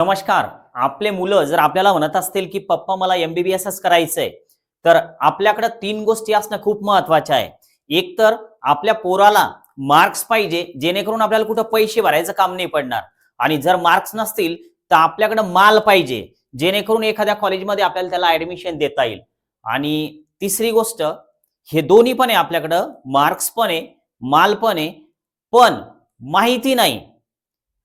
नमस्कार. आपले मुलं जर आपल्याला म्हणत असतील की पप्पा मला एमबीबीएसच करायचंय. तर आपल्याकडे तीन गोष्टी असणं खूप महत्त्वाच्या आहे. एक तर आपल्या पोराला मार्क्स पाहिजे जेणेकरून आपल्याला कुठं पैसे भरायचं काम नाही पडणार. आणि जर मार्क्स नसतील तर आपल्याकडे माल पाहिजे जेणेकरून एखाद्या कॉलेजमध्ये आपल्याला त्याला ऍडमिशन देता येईल. आणि तिसरी गोष्ट हे दोन्ही पण आहे आपल्याकडं मार्क्स पण आहे माल पण आहे पण माहिती नाही.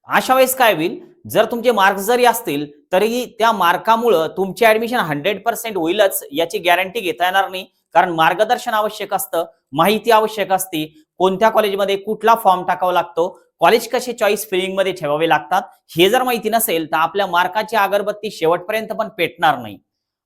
अशा वेळेस काय होईल? जर तुमचे मार्क्स जरी असतील तरीही त्या मार्कामुळं तुमचे ऍडमिशन हंड्रेड पर्सेंट होईलच याची गॅरंटी घेता येणार नाही. कारण मार्गदर्शन आवश्यक असतं माहिती आवश्यक असते. कोणत्या कॉलेजमध्ये कुठला फॉर्म टाकावा लागतो कॉलेज कसे चॉईस फिलिंगमध्ये ठेवावे लागतात हे जर माहिती नसेल तर आपल्या मार्काची अगरबत्ती शेवटपर्यंत पण पेटणार नाही.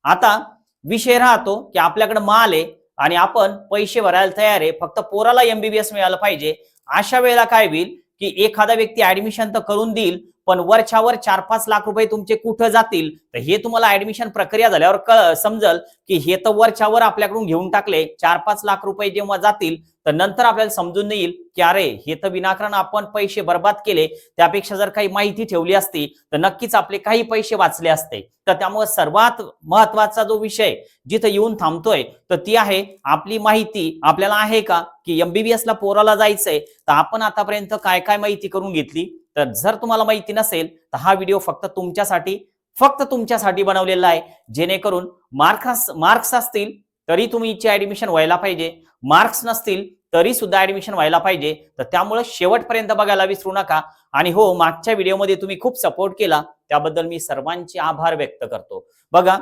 आता विषय राहतो की आपल्याकडे माल आहे आणि आपण पैसे भरायला तयार आहे फक्त पोराला एमबीबीएस मिळालं पाहिजे. अशा वेळेला काय होईल की एखादा व्यक्ती ऍडमिशन तर करून देईल पण वरच्यावर चार पाच लाख रुपये तुमचे कुठं जातील? तर हे तुम्हाला ऍडमिशन प्रक्रिया झाल्यावर समजल की हे तर वरच्यावर आपल्याकडून घेऊन टाकले. चार पाच लाख रुपये जेव्हा जातील तर नंतर आपल्याला समजून येईल की अरे हे तर विनाकारण आपण पैसे बर्बाद केले त्यापेक्षा जर काही माहिती ठेवली असती तर नक्कीच आपले काही पैसे वाचले असते. तर त्यामुळे सर्वात महत्त्वाचा जो विषय जिथं येऊन थांबतोय तर ती आहे आपली माहिती. आपल्याला आहे का की एमबीबीएस ला पोराला जायचंय तर आपण आतापर्यंत काय काय माहिती करून घेतली? तर जर तुम्हाला माहिती नसेल तर हा व्हिडिओ फक्त तुमच्यासाठी फक्त तुमच्यासाठी बनवलेला आहे. जेणेकरून मार्क्स मार्क्स असतील तरी तुम्ही इच्छा ऍडमिशन व्हायला पाहिजे. मार्क्स नसतील तरी सुद्धा ऍडमिशन व्हायला पाहिजे. तर त्यामुळे शेवटपर्यंत बघायला विसरू नका. आणि हो मागच्या व्हिडिओमध्ये तुम्ही खूप सपोर्ट केला. त्याबद्दल मी सर्वांचे आभार व्यक्त करतो. बघा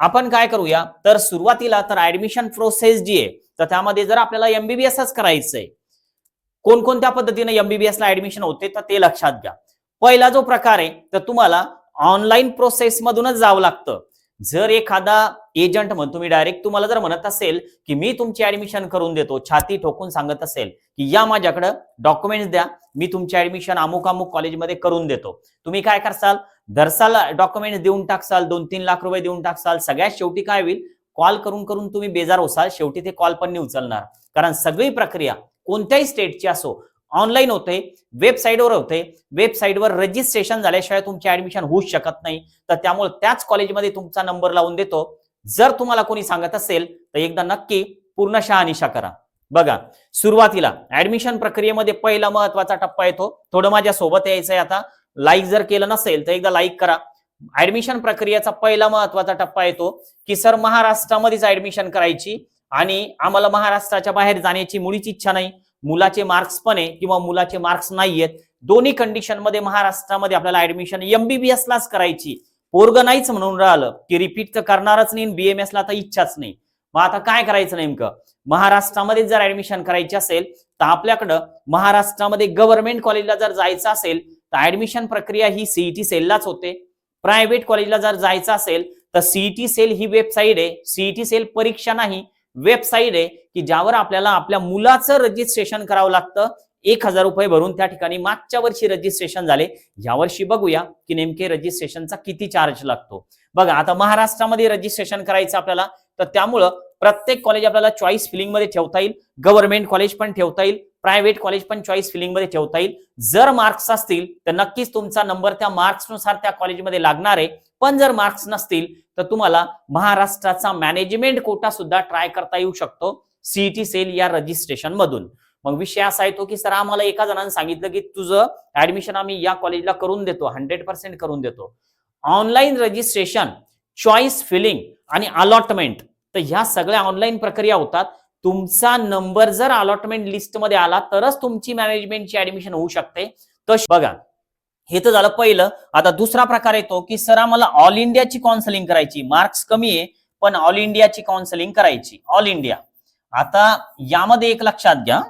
आपण काय करूया? तर सुरुवातीला तर ऍडमिशन प्रोसेस जी आहे तर त्यामध्ये जर आपल्याला एमबीबीएसच करायचंय कोणकोणत्या पद्धतीने एमबीबीएसला ऍडमिशन होते तर ते लक्षात घ्या. पहिला जो प्रकार आहे तर तुम्हाला ऑनलाईन प्रोसेस मधूनच जावं लागतं. जर एखादा एजंट म्हणतो मी डायरेक्ट तुम्हाला जर म्हणत असेल की मी तुमची ऍडमिशन करून देतो छाती ठोकून सांगत असेल की या माझ्याकडं डॉक्युमेंट्स द्या मी तुमची ऍडमिशन अमुक अमुक कॉलेजमध्ये करून देतो. तुम्ही काय करसाल? दरसाल डॉक्युमेंट्स देऊन टाकसाल दोन तीन लाख रुपये देऊन टाकसाल सगळ्यात शेवटी काय होईल? कॉल करून करून तुम्ही बेजार होसाल शेवटी ते कॉल पण नाही उचलणार. कारण सगळी प्रक्रिया कोणत्याही स्टेटची असो ऑनलाईन होते वेबसाईटवर होते. वेबसाईटवर रजिस्ट्रेशन झाल्याशिवाय तुमची ऍडमिशन होऊ शकत नाही. तर त्यामुळे त्याच कॉलेजमध्ये तुमचा नंबर लावून देतो. जर तुम्हाला कोणी सांगत असेल तर एकदा नक्की पूर्ण शहानिशा करा. बघा सुरुवातीला ऍडमिशन प्रक्रियेमध्ये पहिला महत्त्वाचा टप्पा येतो. थोडं माझ्या सोबत यायचंय आता. लाईक जर केलं नसेल तर एकदा लाईक करा. ऍडमिशन प्रक्रियेचा पहिला महत्त्वाचा टप्पा येतो की सर महाराष्ट्रामध्येच ऍडमिशन करायची आणि आम्हाला महाराष्ट्राच्या बाहेर जाण्याची मुळीच इच्छा नाही. मुलाचे मार्क्स पण आहे किंवा मुलाचे मार्क्स नाही आहेत दोन्ही कंडिशनमध्ये महाराष्ट्रामध्ये आपल्याला ऍडमिशन एमबीबीएस लाच करायची. पोरग नाहीच म्हणून राहिलं की रिपीट तर करणारच नाही बीएमएस ला तर इच्छाच नाही. मग आता काय करायचं नेमकं? महाराष्ट्रामध्ये जर ऍडमिशन करायची असेल तर आपल्याकडं महाराष्ट्रामध्ये गव्हर्नमेंट कॉलेजला जर जायचं असेल तर ऍडमिशन प्रक्रिया ही सीईटी सेललाच होते. प्रायव्हेट कॉलेजला जर जायचं असेल तर सीईटी सेल ही वेबसाईट आहे. सीईटी सेल परीक्षा नाही. वेबसाईट आहे की ज्यावर आपल्याला आपल्या मुलाचं रजिस्ट्रेशन करावं लागतं. एक हजार रुपये भरून त्या ठिकाणी मागच्या वर्षी रजिस्ट्रेशन झाले. यावर्षी बघूया की नेमके रजिस्ट्रेशनचा किती चार्ज लागतो. बघा आता महाराष्ट्रामध्ये रजिस्ट्रेशन करायचं आपल्याला तर त्यामुळं प्रत्येक कॉलेज आपल्याला चॉईस फिलिंगमध्ये ठेवता येईल. गव्हर्नमेंट कॉलेज पण ठेवता येईल. प्रायव्हेट कॉलेज पण चॉईस फिलिंगमध्ये ठेवता येईल. जर मार्क्स असतील तर नक्कीच तुमचा नंबर त्या मार्क्सनुसार त्या कॉलेजमध्ये लागणार आहे. पण जर मार्क्स नसतील तर तुम्हाला महाराष्ट्राचा मॅनेजमेंट कोटा सुद्धा ट्राय करता येऊ शकतो. सीईटी सेल या रजिस्ट्रेशन मधून. मग विषय असा येतो की सर आम्हाला एका जणांनी सांगितलं की तुझं ऍडमिशन आम्ही या कॉलेजला करून देतो हंड्रेड पर्सेंट करून देतो. ऑनलाईन रजिस्ट्रेशन चॉईस फिलिंग आणि अलॉटमेंट तर ह्या सगळ्या ऑनलाईन प्रक्रिया होतात. तुमचा नंबर जर अलॉटमेंट लिस्टमध्ये आला तरच तुमची मॅनेजमेंटची ऍडमिशन होऊ शकते. तशी बघा हे तर झालं पहिलं. आता दुसरा प्रकार येतो की सर आम्हाला ऑल इंडियाची काउन्सिलिंग करायची. मार्क्स कमी आहे पण ऑल इंडियाची काउन्सिलिंग करायची. ऑल इंडिया आता यामध्ये एक लक्षात घ्या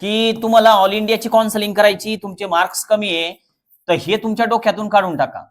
की तुम्हाला ऑल इंडियाची काउन्सिलिंग करायची तुमचे मार्क्स कमी आहे तर हे तुमच्या डोक्यातून काढून टाका.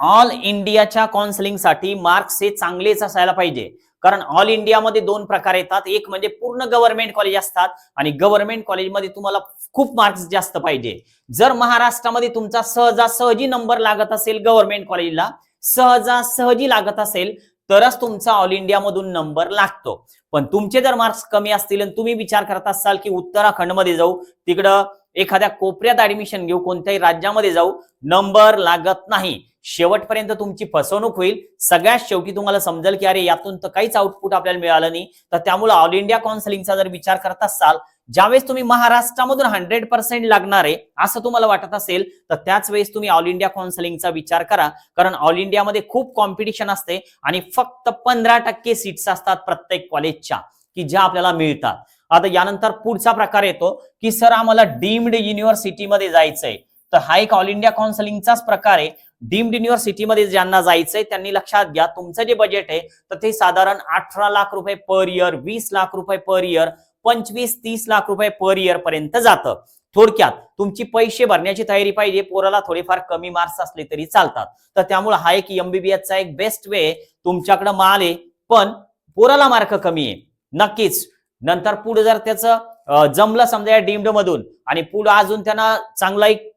ऑल इंडियाच्या काउन्सिलिंगसाठी मार्क्स हे चांगलेच असायला पाहिजे. कारण ऑल इंडियामध्ये दोन प्रकार येतात. एक म्हणजे पूर्ण गव्हर्नमेंट कॉलेज असतात आणि गव्हर्नमेंट कॉलेजमध्ये तुम्हाला खूप मार्क्स जास्त पाहिजे. जर महाराष्ट्रामध्ये तुमचा सहजासहजी नंबर लागत असेल गव्हर्नमेंट कॉलेजला सहजासहजी लागत असेल तरच तुमचा ऑल इंडियामधून नंबर लागतो. पण तुमचे जर मार्क्स कमी असतील आणि तुम्ही विचार करत असाल की उत्तराखंडमध्ये जाऊ तिकडं एखाद्या कोपऱ्यात ऍडमिशन घेऊ कोणत्याही राज्यामध्ये जाऊ नंबर लागत नाही. शेवटपर्यंत तुमची फसवणूक होईल. सगळ्यात शेवटी तुम्हाला समजेल की अरे यातून तर काहीच आउटपुट आपल्याला मिळालं नाही. तर त्यामुळे ऑल इंडिया काउन्सिलिंगचा जर विचार करत असाल ज्यावेळेस तुम्ही महाराष्ट्रामधून हंड्रेड पर्सेंट लागणार आहे असं तुम्हाला वाटत असेल तर त्याच वेळेस तुम्ही ऑल इंडिया काउन्सिलिंगचा विचार करा. कारण ऑल इंडियामध्ये खूप कॉम्पिटिशन असते आणि फक्त पंधरा टक्के सीट्स असतात प्रत्येक कॉलेजच्या की ज्या आपल्याला मिळतात. आता यानंतर पुढचा प्रकार येतो की सर आम्हाला डीम्ड युनिव्हर्सिटीमध्ये जायचंय. तर हा एक ऑल इंडिया काउन्सिलिंगचाच प्रकार आहे. डीम्ड युनिव्हर्सिटीमध्ये ज्यांना जायचंय त्यांनी लक्षात घ्या तुमचं जे बजेट आहे तर ते साधारण अठरा लाख रुपये पर इयर वीस लाख रुपये पर इयर पंचवीस तीस लाख रुपये पर इयर पर्यंत जातं. थोडक्यात तुमची पैसे भरण्याची तयारी पाहिजे पोराला थोडेफार कमी मार्क्स असले तरी चालतात. तर त्यामुळे हा एक एमबीबीएस चा एक बेस्ट वे तुमच्याकडे माल आहे पण पोराला मार्क कमी आहे. नक्कीच नंतर पुढे जर त्याचं जमलं समजा या डीम्ड मधून आणि पुढे अजून त्यांना चांगला एक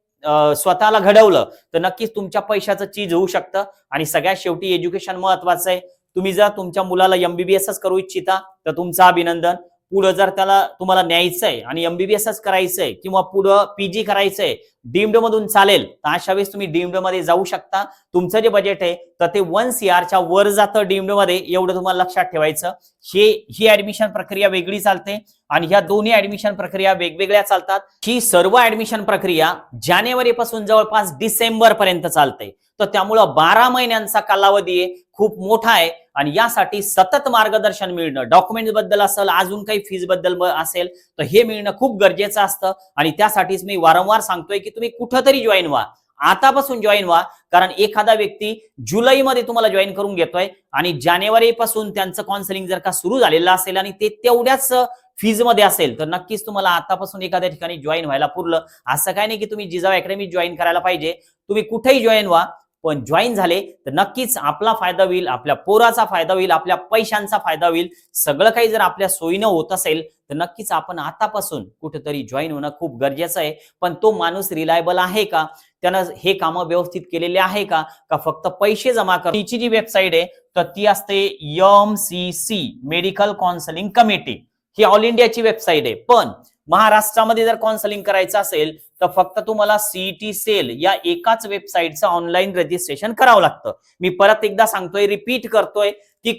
स्वतःला घडवलं तर नक्कीच तुमच्या पैशाचं चीज होऊ शकतं. आणि सगळ्यात शेवटी एज्युकेशन महत्वाचं आहे. तुम्ही जर तुमच्या मुलाला एमबीबीएसच करू इच्छिता तर तुमचं अभिनंदन. पुढं जर त्याला तुम्हाला न्यायचं आहे आणि एमबीबीएसच करायचंय किंवा पुढं पीजी करायचंय डीम्ड मधून चालेल तर अशा वेळेस तुम्ही डीम्डमध्ये जाऊ शकता. तुमचं जे बजेट आहे तर ते वन सीआरच्या वर जातं डीम्डमध्ये एवढं तुम्हाला लक्षात ठेवायचं. हे ही ऍडमिशन प्रक्रिया वेगळी चालते आणि ह्या दोन्ही ऍडमिशन प्रक्रिया वेगवेगळ्या चालतात. ही सर्व ऍडमिशन प्रक्रिया जानेवारी पासून जवळपास डिसेंबर पर्यंत चालते. तर त्यामुळं बारा महिन्यांचा कालावधी आहे खूप मोठा आहे. आणि यासाठी सतत मार्गदर्शन मिळणं डॉक्युमेंटबद्दल असेल अजून काही फीजबद्दल असेल तर हे मिळणं खूप गरजेचं असतं. आणि त्यासाठीच मी वारंवार सांगतोय की तुम्ही कुठंतरी जॉईन व्हा. आतापासून जॉईन व्हा कारण एखादा व्यक्ती जुलैमध्ये तुम्हाला जॉईन करून घेतोय आणि जानेवारीपासून त्यांचं काउन्सिलिंग जर का सुरू झालेलं असेल आणि ते तेवढ्याच फीजमध्ये असेल तर नक्कीच तुम्हाला आतापासून एखाद्या ठिकाणी जॉईन व्हायला पुरलं. असं काय नाही की तुम्ही जिजाऊ अकॅडमी जॉईन करायला पाहिजे. तुम्ही कुठेही जॉईन व्हा. पण जॉईन झाले तर नक्कीच आपला फायदा होईल आपल्या पोराचा फायदा होईल आपल्या पैशांचा फायदा होईल. सगळं काही जर आपल्या सोयीनं होत असेल तर नक्कीच आपण आतापासून कुठेतरी जॉईन होणं खूप गरजेचं आहे. पण तो माणूस रिलायबल आहे का? त्यानं हे कामं व्यवस्थित केलेले आहे का? का फक्त पैसे जमा कर? तिची जी वेबसाईट आहे तर ती असते M C C medical counselling committee ही ऑल इंडियाची वेबसाईट आहे. पण महाराष्ट्रामध्ये जर काउन्सिलिंग करायचं असेल तर फक्त तुम्हाला सीईटी सेल या एकाच वेबसाईटचं ऑनलाईन रजिस्ट्रेशन करावं लागतं. मी परत एकदा सांगतोय रिपीट करतोय की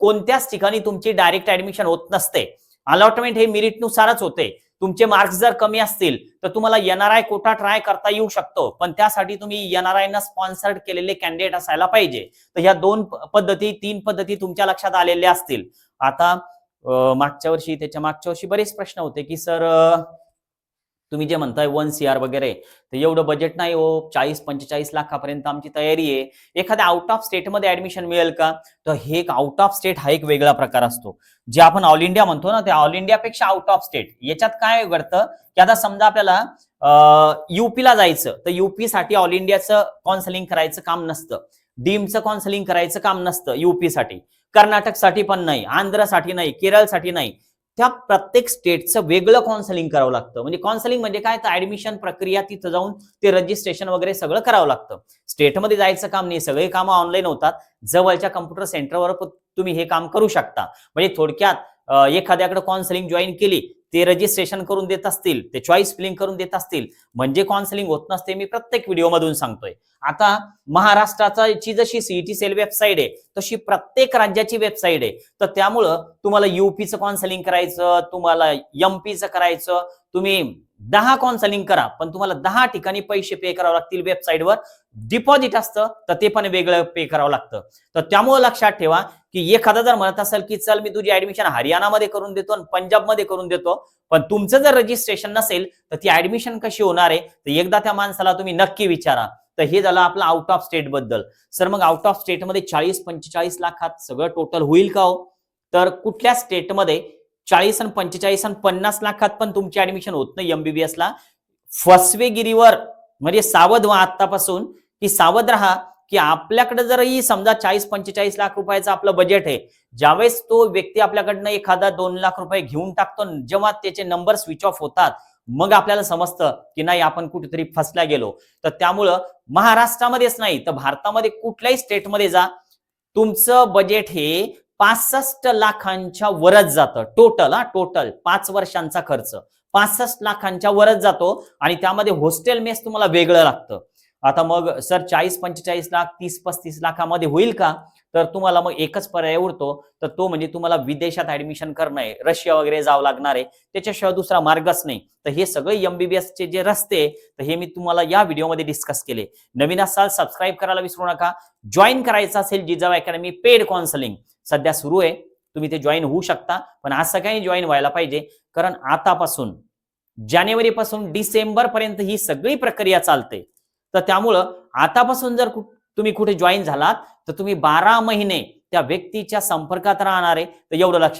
कोणत्याच ठिकाणी तुमची डायरेक्ट ऍडमिशन होत नसते. अलॉटमेंट हे मेरिटनुसारच होते. तुमचे मार्क्स जर कमी असतील तर तुम्हाला एनआरआय कोटा ट्राय करता येऊ शकतो. पण त्यासाठी तुम्ही एनआरआय न स्पॉन्सर्ड केलेले कॅन्डिडेट असायला पाहिजे. तर ह्या दोन पद्धती तीन पद्धती तुमच्या लक्षात आलेल्या असतील. आता मागच्या वर्षी त्याच्या मागच्या वर्षी बरेच प्रश्न होते की सर तुम्ही जे म्हणताय वन सी आर वगैरे तर एवढं बजेट नाही हो. चाळीस पंचेचाळीस लाखापर्यंत आमची तयारी आहे. एखाद्या आउट ऑफ स्टेटमध्ये ऍडमिशन मिळेल का? तर हे एक आउट ऑफ स्टेट हा एक वेगळा प्रकार असतो. जे आपण ऑल इंडिया म्हणतो ना ते ऑल इंडियापेक्षा आउट ऑफ स्टेट याच्यात काय घडतं? की आता समजा आपल्याला युपीला जायचं तर युपीसाठी ऑल इंडियाचं काउन्सिलिंग करायचं काम नसतं. डीमचं काउन्सिलिंग करायचं काम नसतं युपीसाठी. कर्नाटकसाठी पण नाही आंध्रसाठी नाही केरळसाठी नाही. त्या प्रत्येक स्टेटचं वेगळं काउन्सिलिंग करावं लागतं. म्हणजे काउन्सिलिंग म्हणजे काय? तर ऍडमिशन प्रक्रिया तिथं जाऊन ते रजिस्ट्रेशन वगैरे सगळं करावं लागतं. स्टेटमध्ये जायचं काम नाही सगळे कामं ऑनलाईन होतात. जवळच्या कम्प्युटर सेंटरवर तुम्ही हे काम करू शकता. म्हणजे थोडक्यात एखाद्याकडे काउन्सिलिंग जॉईन केली ते रजिस्ट्रेशन करून देत असतील ते चॉईस फिलिंग करून देत असतील म्हणजे काउन्सिलिंग होत नसते मी प्रत्येक व्हिडिओ मधून सांगतोय. आता महाराष्ट्राचा ची जशी सीईटी सेल वेबसाईट आहे तशी प्रत्येक राज्याची वेबसाईट आहे. तर त्यामुळं तुम्हाला युपीचं काउन्सिलिंग करायचं तुम्हाला एमपीचं करायचं तुम्ही दहा कॉन्सलिंग करा पण तुम्हाला दहा ठिकाणी पैसे पे करावे लागतील वेबसाईटवर डिपॉझिट असतं तर ते पण वेगळं पे करावं लागतं. तर त्यामुळे लक्षात ठेवा की एखादा जर म्हणत असेल की चल मी तुझी ऍडमिशन हरियाणामध्ये करून देतो आणि पंजाबमध्ये करून देतो. पण तुमचं जर रजिस्ट्रेशन नसेल तर ती ऍडमिशन कशी होणार आहे? तर एकदा त्या माणसाला तुम्ही नक्की विचारा. तर हे झालं आपलं आउट ऑफ स्टेटबद्दल. सर मग आउट ऑफ स्टेटमध्ये चाळीस पंचेचाळीस लाखात सगळं टोटल होईल का हो? तर कुठल्या स्टेटमध्ये चाळीस आणि पंचेचाळीस आणि पन्नास लाखात पण तुमची ऍडमिशन होत नाही एमबीबीएस ला. फसवेगिरीवर म्हणजे सावध व्हा आतापासून की सावध राहा की आपल्याकडे जरही समजा चाळीस पंचेचाळीस लाख रुपयाचं आपलं बजेट आहे ज्यावेळेस तो व्यक्ती आपल्याकडनं एखादा दोन लाख रुपये घेऊन टाकतो जेव्हा त्याचे नंबर स्विच ऑफ होतात मग आपल्याला समजतं की नाही आपण कुठेतरी फसल्या गेलो. तर त्यामुळं महाराष्ट्रामध्येच नाही तर भारतामध्ये कुठल्याही स्टेटमध्ये जा. तुमचं बजेट हे पासष्ट लाखांच्या वरच जातं. टोटल हा टोटल पाच वर्षांचा खर्च. पासष्ट लाखांच्या वरच जातो आणि त्यामध्ये हॉस्टेल मेस तुम्हाला वेगळं लागतं. आता मग सर चाळीस पंचेचाळीस लाख तीस पस्तीस लाखामध्ये होईल का? तर तुम्हाला मग एकच पर्याय उरतो तर तो म्हणजे तुम्हाला विदेशात ऍडमिशन करणं आहे रशिया वगैरे जावं लागणार आहे त्याच्याशिवाय दुसरा मार्गच नाही. तर हे सगळे एमबीबीएस चे जे रस्ते तर हे मी तुम्हाला या व्हिडिओमध्ये डिस्कस केले. नवीन असाल सबस्क्राईब करायला विसरू नका. जॉईन करायचं असेल जिजाऊ अकॅडमी पेड काउन्सिलिंग सध्या सुरू आहे. तुम्ही ते जॉईन होऊ शकता पण आज सगळ्यांनी जॉईन व्हायला पाहिजे. कारण आतापासून जानेवारी पासून डिसेंबर पर्यंत ही सगळी प्रक्रिया चालते. तर त्यामुळं आतापासून जर कुठं तुम्ही कुठे जॉईन झालात तर तुम्ही बारा महिने त्या व्यक्तीच्या संपर्कात राहणार आहे. तर एवढं लक्षात